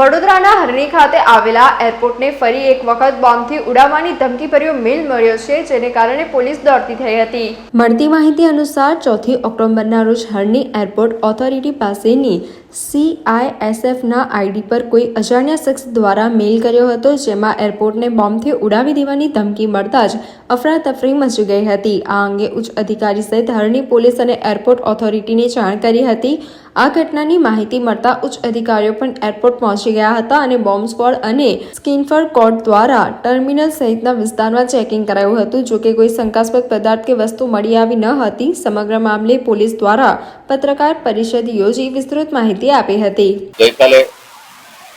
વડોદરાના હરણી ખાતે આવેલા એરપોર્ટને ફરી એક વખત બોમ્બથી ઉડાવવાની ધમકીભર્યો મેલ મળ્યો છે, જેને કારણે પોલીસ દોડતી થઈ હતી. મળતી માહિતી અનુસાર, ચોથી ઓક્ટોબરના રોજ હરણી એરપોર્ટ ઓથોરિટી પાસેની સીઆઈએસએફના આઈડી પર કોઈ અજાણ્યા શખ્સ દ્વારા મેલ કર્યો હતો, જેમાં એરપોર્ટને બોમ્બથી ઉડાવી દેવાની ધમકી મળતા જ અફરાતફરી મચી ગઈ હતી. આ અંગે ઉચ્ચ અધિકારી સહિત હરણી પોલીસ અને એરપોર્ટ ઓથોરિટીને જાણ કરી હતી. આ ઘટનાની માહિતી મળતા ઉચ્ચ અધિકારીઓ પણ એરપોર્ટ પહોંચી ગયા હતા અને બોમ્બ સ્ક્વોડ અને સ્કિનફર કોર્ટ દ્વારા ટર્મિનલ સહિતના વિસ્તારમાં ચેકિંગ કરાયું હતું. જો કે કોઈ શંકાસ્પદ પદાર્થ કે વસ્તુ મળી આવી ન હતી, સમગ્ર મામલે પોલીસ દ્વારા પત્રકાર પરિષદ યોજી વિસ્તૃત માહિતી આપી હતી. ગઈકાલે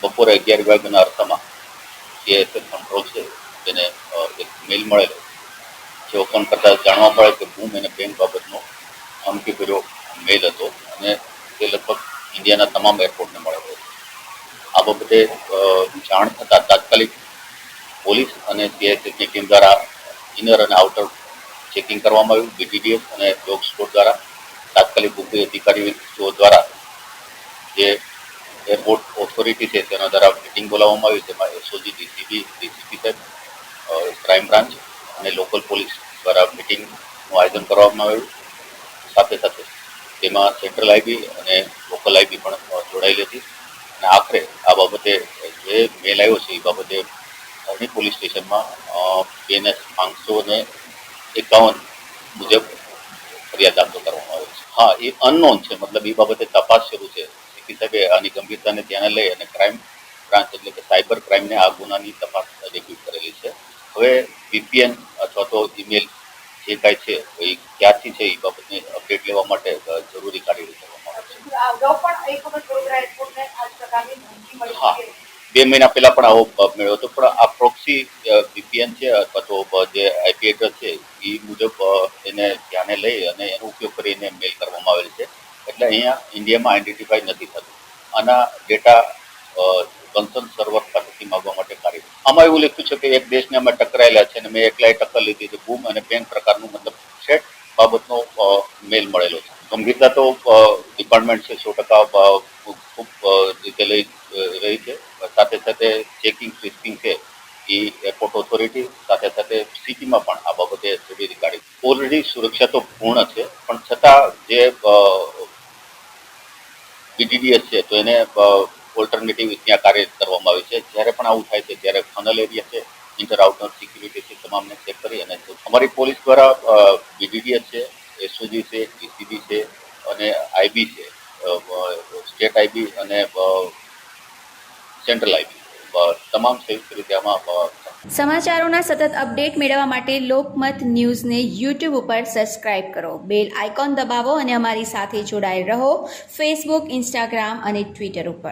બપોરે અગિયાર વાગ્યાના અર્થમાં સીએસએફ કંટ્રોલ છે, તેને એક મેલ મળેલો. જે ઓપન કરતા જાણવા મળે કે બૂમ અને બેંક બાબતનો ધમકીભર્યો મેલ હતો. ઇન્ડિયાના તમામ એરપોર્ટને મળેલો છે. આ બાબતે જાણ થતાં તાત્કાલિક પોલીસ અને સીએસએફની ટીમ દ્વારા ઇનર અને આઉટર ચેકિંગ કરવામાં આવ્યું. બીટીડીએસ અને ડોગ સ્કોડ દ્વારા તાત્કાલિક ઉપરી અધિકારીઓ દ્વારા જે એરપોર્ટ ઓથોરિટી છે તેના દ્વારા મિટિંગ બોલાવવામાં આવી. તેમાં એસઓજી ડીસીબી ડીસીપી સાહેબ ક્રાઇમ બ્રાન્ચ અને લોકલ પોલીસ દ્વારા મિટિંગનું આયોજન કરવામાં આવ્યું. સાથે સાથે તેમાં સેન્ટ્રલ આઈબી અને લોકલ આઈબી પણ જોડાયેલી હતી. અને આખરે આ બાબતે જે મેલ આવ્યો છે, એ બાબતે અરણી પોલીસ સ્ટેશનમાં બેને પાંચસો ને એકાવન મુજબ ફરિયાદ દાખલ કરવામાં આવે છે. હા, એ અનનોન છે. મતલબ એ બાબતે તપાસ શરૂ છે. સીપી સાહેબે આની ગંભીરતાને ધ્યાને લઈ અને ક્રાઇમ બ્રાન્ચ એટલે કે સાયબર ક્રાઇમને આ ગુનાની તપાસ ડેબ્યુટ કરેલી છે. હવે વીપીએન અથવા તો ઈમેલ જે કાંઈ છે, એ ક્યાંથી છે, એ બાબતને અપડેટ લેવા માટે અ, જરૂરી કાર્યવાહી કરવામાં આવે છે અગાઉ પણ એક વખત વડોદરા એરપોર્ટને આ જ પ્રકારની ધમકી મળી હા. બે મહિના પહેલા પણ આવો મેળવ્યો હતો. પણ આ પ્રોક્સી વીપીએન છે અથવા તો જે આઈપી એડ્રેસ છે, એ મુજબ એને ધ્યાને લઈ અને એનો ઉપયોગ કરીને મેલ કરવામાં આવેલ છે. એટલે અહીંયા ઇન્ડિયામાં આઈડેન્ટિફાઈ નથી થતું. આના ડેટા કન્સર્ન સર્વર પાસેથી માંગવા માટે કાર્ય આમાં એવું લખ્યું છે કે એક દેશને અમે ટકરાયેલા છે અને મેં એકલાએ ટક્કર લીધી છે. બૂમ અને બેંક પ્રકારનું મતલબ સેટ બાબતનો મેલ મળેલો છે. ગંભીરતા તો ડિપાર્ટમેન્ટ છે, સો ટકા ખૂબ રીતે લઈ રહી છે. સાથે સાથે ચેકિંગ ફ્રિસ્કિંગ છે, એ એરપોર્ટ ઓથોરિટી સાથે સાથે સિટીમાં પણ આ બાબતે જરૂરી કાઢી ઓલરેડી સુરક્ષા તો પૂર્ણ છે, પણ છતાં જે બીડીડીએસ છે, તો એને ઓલ્ટરનેટિવ ત્યાં કાર્ય કરવામાં આવે છે. જ્યારે પણ આવું થાય છે, ત્યારે ફનલ એરિયા છે ઇન્ટર આઉટર સિક્યુરિટી છે તમામને ચેક કરી અને અમારી પોલીસ દ્વારા બીડીડીએસ છે એસઓજી છે ડીસીબી છે અને આઈબી છે સ્ટેટ આઈબી અને સેન્ટ્રલ આઈબી તમામ સંયુક્ત રીતે સમાચારોના સતત અપડેટ મેળવવા માટે લોકમત ન્યૂઝને યુટ્યુબ ઉપર સબસ્ક્રાઇબ કરો. બેલ આઇકોન દબાવો અને અમારી સાથે જોડાયેલ રહો ફેસબુક, ઇન્સ્ટાગ્રામ અને ટ્વિટર ઉપર.